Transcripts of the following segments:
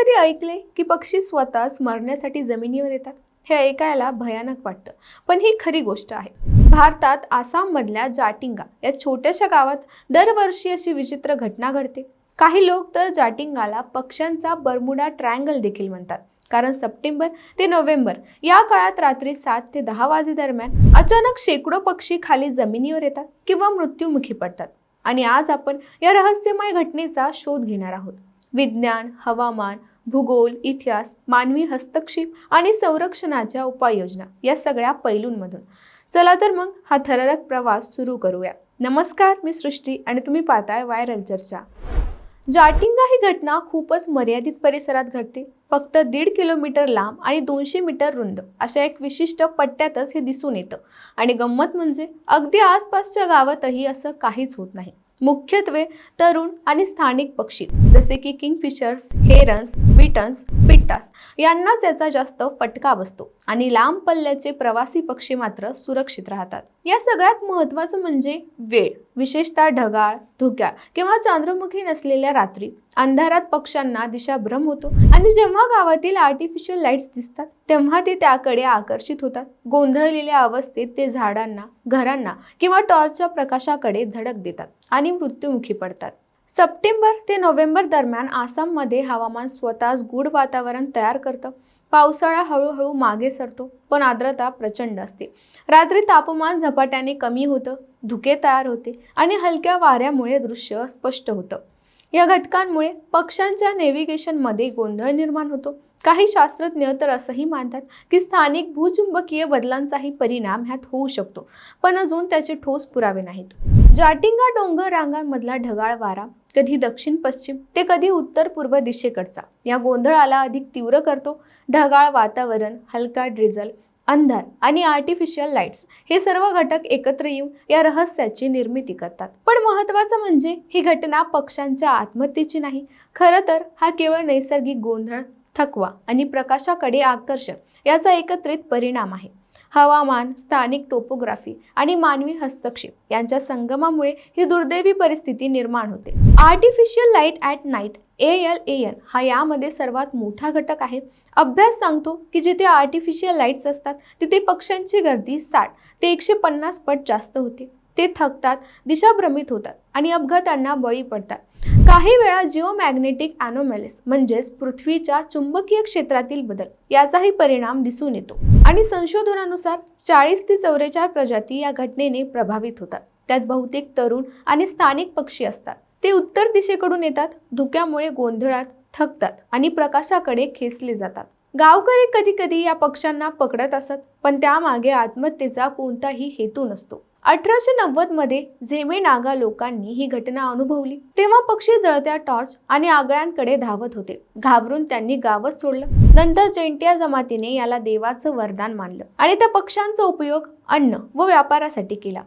कधी ऐकले की पक्षी स्वतःच मरण्यासाठी जमिनीवर येतात? हे ऐकायला भयानक वाटतं. पण ही खरी गोष्ट आहे. भारतात आसाममधल्या जाटिंगा या छोट्याशा गावात दरवर्षी अशी विचित्र घटना घडते. काही लोक तर जाटिंगाला पक्ष्यांचा बर्मुडा ट्रायंगल देखील म्हणतात. कारण सप्टेंबर ते नोव्हेंबर या काळात रात्री सात ते दहा वाजे दरम्यान अचानक शेकडो पक्षी खाली जमिनीवर येतात किंवा मृत्युमुखी पडतात. आणि आज आपण या रहस्यमय घटनेचा शोध घेणार आहोत. विज्ञान हवामान भूगोल इतिहास मानवी हस्तक्षेप आणि संरक्षणाच्या उपाययोजना या सगळ्या पैलूंमधून. चला तर मग हा थरारक प्रवास सुरू करूया. नमस्कार मी सृष्टी आणि तुम्ही पाहताय व्हायरल चर्चा. जाटिंगा ही घटना खूपच मर्यादित परिसरात घडते. फक्त दीड किलोमीटर लांब आणि दोनशे मीटर रुंद अशा एक विशिष्ट पट्ट्यातच हे दिसून येतं. आणि गंमत म्हणजे अगदी आसपासच्या गावातही असं काहीच होत नाही. मुख्यत्वे तरुण आणि स्थानिक पक्षी जसे की किंगफिशर्स हेरन्स बिटन्स पिट्टास. यांनाच याचा जास्त फटका बसतो आणि लांब पल्ल्याचे प्रवासी पक्षी मात्र सुरक्षित राहतात. या सगळ्यात महत्त्वाचं म्हणजे वेळ विशेषतः ढगाळ धुक्याळ किंवा चांद्रमुखी नसलेल्या रात्री. अंधारात पक्ष्यांना दिशाभ्रम होतो आणि जेव्हा गावातील आर्टिफिशियल लाईट्स दिसतात तेव्हा ते त्याकडे आकर्षित होतात. गोंधळलेल्या अवस्थेत ते झाडांना घरांना किंवा टॉर्चच्या प्रकाशाकडे धडक देतात आणि मृत्युमुखी पडतात. सप्टेंबर ते नोव्हेंबर दरम्यान आसाममध्ये हवामान स्वतःच गूढ वातावरण तयार करतं. पावसाळा हळूहळू मागे सरतो पण आर्द्रता प्रचंड असते. रात्री तापमान झपाट्याने कमी होतं धुके तयार होते आणि हलक्या वाऱ्यामुळे दृश्य स्पष्ट होतं. या घटकांमुळे पक्ष्यांच्या नेव्हिगेशनमध्ये गोंधळ निर्माण होतो. काही शास्त्रज्ञ तर असंही मानतात की स्थानिक भूचुंबकीय बदलांचाही परिणाम ह्यात होऊ शकतो. पण अजून त्याचे ठोस पुरावे नाहीत. जाटिंगा डोंगर रांगांमधला ढगाळ वारा कधी दक्षिण पश्चिम ते कधी उत्तर पूर्व दिशेकडचा या गोंधळाला अधिक तीव्र करतो. ढगाळ वातावरण हलका ड्रिझल अंधार आणि आर्टिफिशियल लाईट्स हे सर्व घटक एकत्र येऊन या रहस्याची निर्मिती करतात. पण महत्त्वाचं म्हणजे ही घटना पक्ष्यांच्या आत्महत्येची नाही. खरं तर हा केवळ नैसर्गिक गोंधळ थकवा आणि प्रकाशाकडे आकर्षण याचा एकत्रित परिणाम आहे. हवामान स्थानिक टोपोग्राफी आणि मानवी हस्तक्षेप यांच्या संगमामुळे ही दुर्दैवी परिस्थिती निर्माण होते. Artificial light at night A L A N हा यामध्ये सर्वात मोठा घटक आहे. अभ्यास सांगतो की जिथे आर्टिफिशियल लाईट्स असतात तिथे पक्ष्यांची गर्दी साठ ते एकशे पन्नास पट जास्त होते. ते थकतात दिशाभ्रमित होतात आणि अपघातांना बळी पडतात. काही वेळा जिओमॅग्नेटिक अॅनोमॅलिस म्हणजेच पृथ्वीच्या चुंबकीय क्षेत्रातील बदल याचाही परिणाम दिसून येतो. आणि संशोधनानुसार चाळीस ते चौवेचाळ प्रजाती या घटनेने प्रभावित होतात. त्यात बहुतेक तरुण आणि स्थानिक पक्षी असतात. ते उत्तर दिशेकडून येतात धुक्यामुळे गोंधळात थकतात आणि प्रकाशाकडे खेचले जातात. गावकरी कधी कधी या पक्ष्यांना पकडत असत पण त्यामागे आत्महत्येचा कोणताही हेतू नसतो. अठराशे नव्वदमध्ये झेमे नागा लोकांनी ही घटना अनुभवली. तेव्हा पक्षी जळत्या टॉर्च आणि आगळ्यांकडे धावत होते. घाबरून त्यांनी गावच सोडलं. नंतर जैंटिया जमातीने याला देवाचं वरदान मानलं आणि त्या पक्ष्यांचा उपयोग अन्न व व्यापारासाठी केला.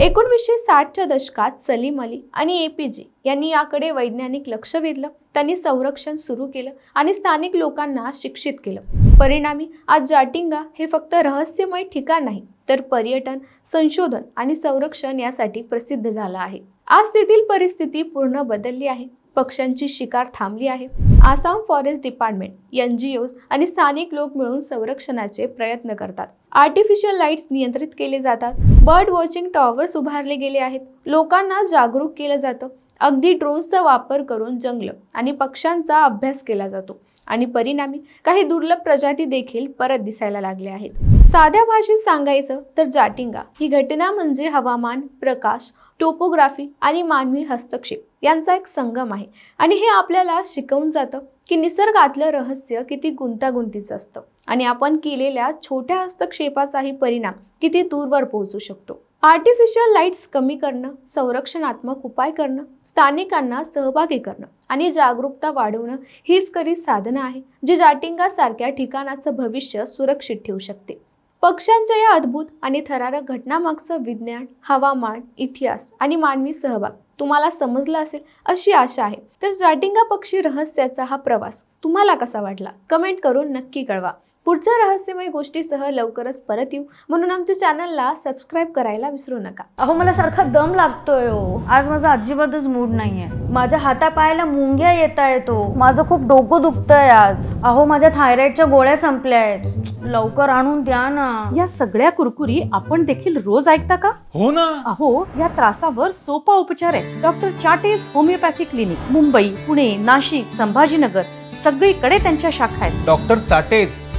एकोणवीसशे साठच्या दशकात सलीम अली आणि ए पी जे यांनी याकडे वैज्ञानिक लक्ष वेधलं. त्यांनी संरक्षण सुरू केलं आणि स्थानिक लोकांना शिक्षित केलं. परिणामी आज जाटिंगा हे फक्त रहस्यमय ठिकाण नाही तर पर्यटन संशोधन आणि संरक्षण यासाठी प्रसिद्ध झालं आहे. आज तेथील परिस्थिती पूर्ण बदलली आहे. पक्ष्यांची शिकार थांबली आहे. Assam forest department N G Os आणि स्थानिक लोक मिळून संरक्षणाचे प्रयत्न करतात. आर्टिफिशियल लाईट्स नियंत्रित केले जातात. बर्ड वॉचिंग टॉवर्स उभारले गेले आहेत. लोकांना जागरूक केलं जातं. अगदी ड्रोन्सचा वापर करून जंगल आणि पक्ष्यांचा अभ्यास केला जातो. आणि परिणामी काही दुर्लभ प्रजाती देखील परत दिसायला लागल्या आहेत. साध्या भाषेत सांगायचं तर जाटिंगा ही घटना म्हणजे हवामान प्रकाश टोपोग्राफी आणि मानवी हस्तक्षेप यांचा एक संगम आहे आणि हे आपल्याला शिकवून जातं की निसर्गातलं रहस्य किती गुंतागुंतीचं असतं आणि आपण केलेल्या छोट्या हस्तक्षेपाचाही परिणाम किती दूरवर पोहोचू शकतो. आर्टिफिशियल लाईट्स कमी करणं संरक्षणात्मक उपाय करणं स्थानिकांना सहभागी करणं आणि जागरूकता वाढवणं हीच खरी साधनं आहे जी जाटिंगासारख्या ठिकाणाचं भविष्य सुरक्षित ठेवू शकते. पक्ष्यांच्या या अद्भुत आणि थरारक घटनामागचं विज्ञान हवामान इतिहास आणि मानवी सहभाग तुम्हाला समजला असेल अशी आशा आहे. तर जाटिंगा पक्षी रहस्याचा हा प्रवास तुम्हाला कसा वाटला? कमेंट करून नक्की कळवा. पुढच्या रहस्यमय गोष्टीसह लवकरच परत येऊ. म्हणून आमच्या चॅनलला सबस्क्राईब करायला विसरू नका. अहो मला सारखा दम लागतोय हो. आज माझा अजिबातच मूड नाहीये. माझ्या हातापायाला मुंग्या येत येतो माझं खूप डोकं दुखतंय आज. अहो माझ्या थायरॉइडच्या गोळ्या संपल्या आहेत लवकर आणून द्या ना. या सगळ्या कुरकुरी आपण देखील रोज ऐकता का? हो ना. अहो या त्रासावर सोपा उपचार आहे डॉक्टर चाटेज होमिओपॅथी क्लिनिक मुंबई पुणे नाशिक संभाजीनगर सगळीकडे त्यांच्या शाखा आहेत. डॉक्टर चाटेज